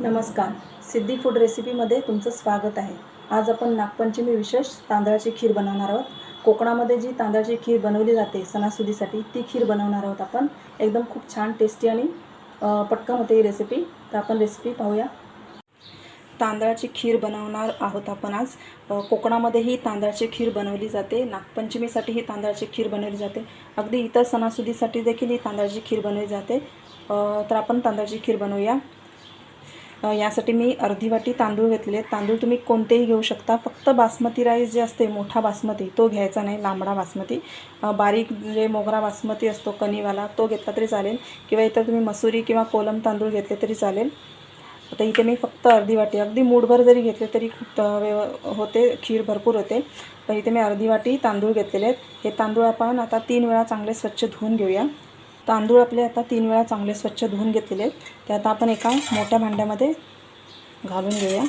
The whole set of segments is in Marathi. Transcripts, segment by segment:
नमस्कार. सिद्धी फूड रेसिपीमध्ये तुमचं स्वागत आहे. आज आपण नागपंचमी विशेष तांदळाची खीर बनवणार आहोत. कोकणामध्ये जी तांदळाची खीर बनवली जाते सणासुदीसाठी ती खीर बनवणार आहोत आपण. एकदम खूप छान टेस्टी आणि पटकन होते ही रेसिपी तर आपण रेसिपी पाहूया. तांदळाची खीर बनवणार आहोत आपण आज. कोकणामध्येही कोकणामध्ये ही तांदळाची खीर बनवली जाते. नागपंचमीसाठी ही तांदळाची खीर बनवली जाते. अगदी इतर सणासुदीसाठी देखील ही तांदळाची खीर बनवली जाते. तर आपण तांदळाची खीर बनवूया. यासाठी मी अर्धी वाटी तांदूळ घेतले तांदूळ तुम्ही कोणतेही घेऊ शकता. फक्त बासमती राईस जे असते मोठा बासमती तो घ्यायचा नाही लांबडा बासमती. बारीक जे मोगरा बासमती असतो कणीवाला तो घेतला तरी चालेल. किंवा इतर तुम्ही मसुरी किंवा कोलम तांदूळ घेतले तरी चालेल. आता इथे मी फक्त अर्धी वाटी अगदी मूठभर जरी घेतले तरी खूप व्यव होते खीर भरपूर होते. पण इथे मी अर्धी वाटी तांदूळ घेतलेले आहेत. हे तांदूळ आपण आता तीन वेळा चांगले स्वच्छ धुवून घेऊया. तांदूळ आपले आता तीन वेळा चांगले स्वच्छ धुवून घेतलेले आहेत. ते आता आपण एका मोठ्या भांड्यामध्ये घालून घेऊया.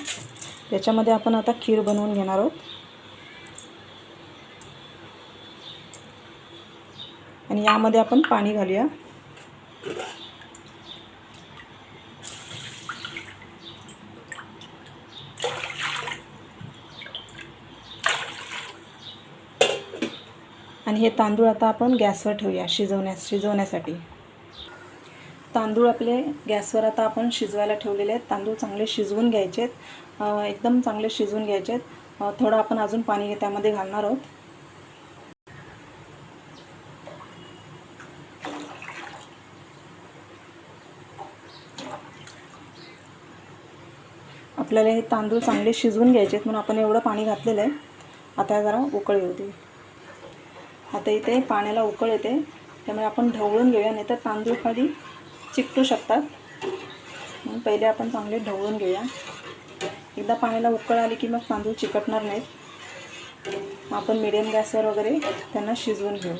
त्याच्यामध्ये आपण आता खीर बनवून घेणार आहोत. आणि यामध्ये आपण पाणी घालूया. आणि हे तांदूळ आता आपण गॅसवर ठेवूया शिजवण्यास शिजवण्यासाठी. तांदूळ आपले गॅसवर आता आपण शिजवायला ठेवलेले आहेत. तांदूळ चांगले शिजवून घ्यायचे आहेत एकदम चांगले शिजवून घ्यायचे आहेत थोडं आपण अजून पाणी त्यामध्ये घालणार आहोत. आपल्याला हे तांदूळ चांगले शिजवून घ्यायचे आहेत म्हणून आपण एवढं पाणी घातलेलं आहे. आता जरा उकळी होती आता इथे पाण्याला उकळ येते. त्यामुळे आपण ढवळून घेऊया नाही तर तांदूळ खाली चिकटू शकतात. म्हणून पहिले आपण चांगले ढवळून घेऊया. एकदा पाण्याला उकळ आली की मग तांदूळ चिकटणार नाहीत. आपण मिडियम गॅसवर वगैरे त्यांना शिजवून घेऊ.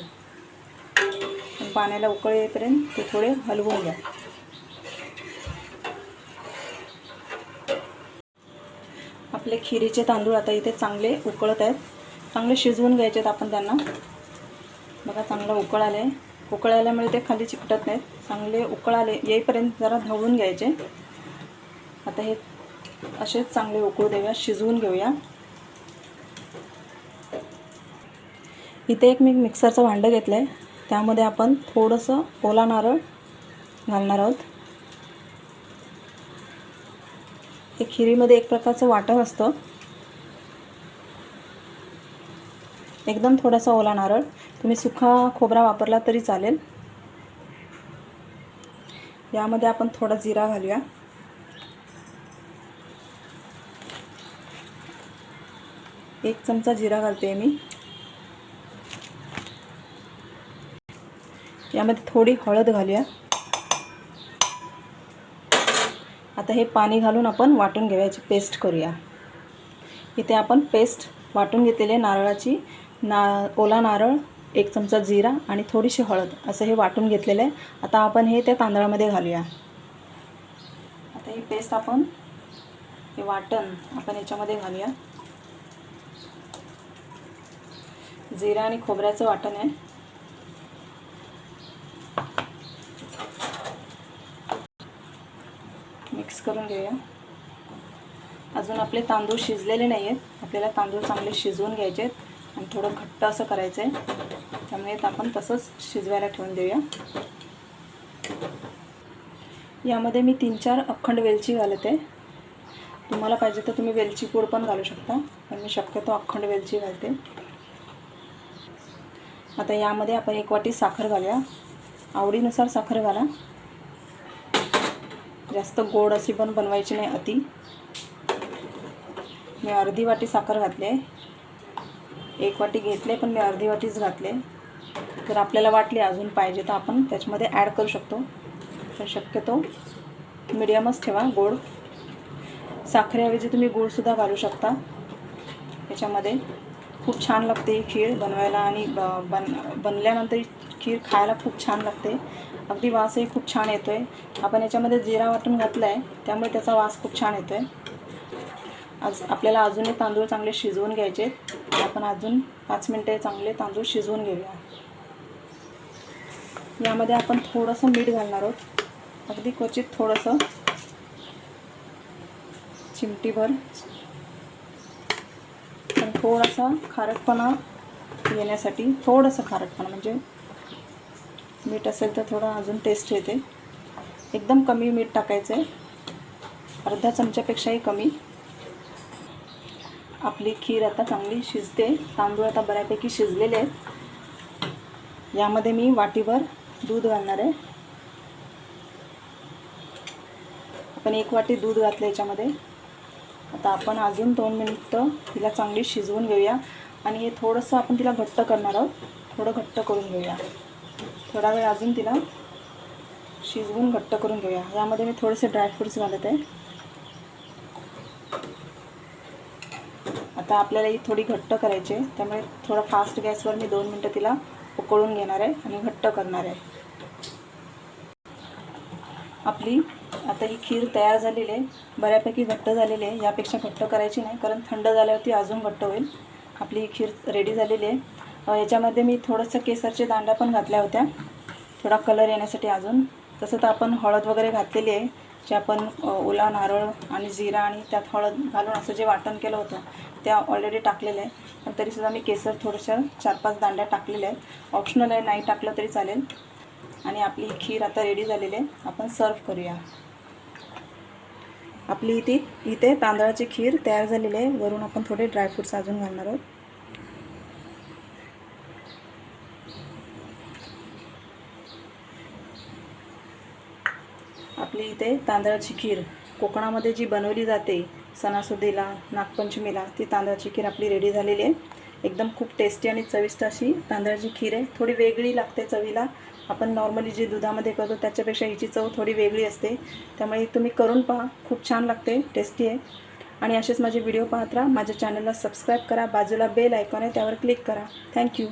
पण पाण्याला उकळ येईपर्यंत ते थोडे हलवून घ्या. आपले खिरीचे तांदूळ आता इथे चांगले उकळत आहेत. चांगले शिजवून घ्यायचे आहेत आपण त्यांना. बघा चांगलं उकळ आले उकळ आल्यामुळे ते खाली चिकटत नाहीत. चांगले उकळ आले येईपर्यंत जरा धावून घ्यायचे. आता हे असेच चांगले उकळू देऊया शिजवून घेऊया. इथे एक मी मिक्सरचं भांडं घेतलं आहे त्यामध्ये आपण थोडंसं ओला नारळ घालणार आहोत. हे खिरीमध्ये एक प्रकारचं वाटण असतं. एकदम थोडासा ओला नारळ. तुम्ही सुखा खोबरा वापरला तरी चालेल. यामध्ये आपण थोडा जिरा घालूया. एक चमचा जिरा घालते मी. यामध्ये थोडी हळद घालूया. आता हे पाणी घालून आपण वाटून घेऊयाची पेस्ट करूया. इथे आपण पेस्ट वाटून घेतलेली आहे नारळाची. ना ओला नारळ एक चमचा जिरा आणि थोडीशी हळद असं हे वाटून घेतलेलं आहे. आता आपण हे त्या तांदळामध्ये घालूया. आता ही पेस्ट आपण हे वाटण आपण याच्यामध्ये घालूया. जिरा आणि खोबऱ्याचं वाटण आहे. मिक्स करून घेऊया. अजून आपले तांदूळ शिजलेले नाही आहेत आपल्याला तांदूळ चांगले शिजवून घ्यायचे आहेत आणि थोडं घट्ट असं करायचं आहे त्यामुळे आपण तसंच शिजवायला ठेवून देऊया. यामध्ये मी तीन चार अखंड वेलची घालते. तुम्हाला पाहिजे तर तुम्ही वेलची पूड पण घालू शकता पण मी शक्यतो अखंड वेलची घालते. आता यामध्ये आपण एक वाटी साखर घालूया. आवडीनुसार साखर घाला. जास्त गोड अशी पण बनवायची नाही अति. मी अर्धी वाटी साखर घातली आहे. एक वाटी घेतले पण मी अर्धी वाटीच घातले. जर आपल्याला वाटली अजून पाहिजे तर आपण त्याच्यामध्ये ॲड करू शकतो. पण शक्यतो मिडियमच ठेवा गोड. साखरेऐवजी तुम्ही गूळसुद्धा घालू शकता. याच्यामध्ये खूप छान लागते ही खीर बनवायला आणि ब बन बनल्यानंतर ही खीर खायला खूप छान लागते. अगदी वासही खूप छान येतो आहे आपण याच्यामध्ये जिरा वाटून घातला आहे त्यामुळे त्याचा वास खूप छान येतो आहे आज आपल्याला अजूनही तांदूळ चांगले शिजवून घ्यायचे आहेत. आपण अजून पाच मिनटे चांगले तांदूळ शिजवून घेऊया. यामध्ये आपण थोडंसं मीठ घालणार आहोत. अगदी क्वचित थोडंसं. चिमटीभर. पण थोडासा खारटपणा येण्यासाठी थोडंसं खारटपणा म्हणजे मीठ असेल तर थोडं अजून टेस्ट येते. एकदम कमी मीठ टाकायचं आहे अर्धा चमच्यापेक्षाही कमी. आपली खीर आता चांगली शिजते. तांदूळ आता बऱ्यापैकी शिजलेले आहेत. यामध्ये मी वाटीभर दूध घालणार आहे. आपण एक वाटी दूध घातलं याच्यामध्ये. आता आपण अजून दोन मिनिटं तिला चांगली शिजवून घेऊया. आणि हे थोडंसं आपण तिला घट्ट करणार आहोत. थोडं घट्ट करून घेऊया. थोडा वेळ अजून तिला शिजवून घट्ट करून घेऊया. यामध्ये मी थोडेसे ड्रायफ्रूट्स घालत आहे. आता आपल्याला ही थोडी घट्ट करायची आहे. त्यामुळे थोडं फास्ट गॅसवर मी दोन मिनटं तिला उकळून घेणार आहे आणि घट्ट करणार आहे. आपली आता ही खीर तयार झालेली आहे. बऱ्यापैकी घट्ट झालेली आहे. यापेक्षा घट्ट करायची नाही कारण थंड झाल्यावरती अजून घट्ट होईल. आपली ही खीर रेडी झालेली आहे. याच्यामध्ये मी थोडंसं केसरचे दांडा पण घातल्या होत्या. थोडा कलर येण्यासाठी अजून. तसं तर आपण हळद वगैरे घातलेली आहे जे आपण ओला नारळ आणि जिरा आणि त्यात हळद घालून असं जे वाटण केलं होतं त्या ऑलरेडी टाकलेल्या आहे पण तरीसुद्धा मी केसर थोड्याशा चार पाच दांड्या टाकलेल्या आहेत. ऑप्शनल आहे नाही टाकलं तरी चालेल. आणि आपली ही खीर आता रेडी झालेली आहे. आपण सर्व करूया. आपली इथे इथे तांदळाची खीर तयार झालेली आहे. वरून आपण थोडे ड्रायफ्रूट्स अजून घालणार आहोत. आपली इथे तांदळाची खीर कोकणामध्ये जी बनवली जाते सणासुदीला नागपंचमीला ती तांदळाची खीर आपली रेडी झालेली आहे. एकदम खूप टेस्टी आणि चविष्ट अशी तांदळाची खीर आहे. थोडी वेगळी लागते चवीला. आपण नॉर्मली जी दुधामध्ये करतो त्याच्यापेक्षा हिची चव थोडी वेगळी असते. त्यामुळे तुम्ही करून पहा. खूप छान लागते. टेस्टी आहे. आणि असेच माझे व्हिडिओ पाहत राहा. माझ्या चॅनलला सबस्क्राईब करा. बाजूला बेल आयकॉन आहे. त्यावर क्लिक करा. थँक्यू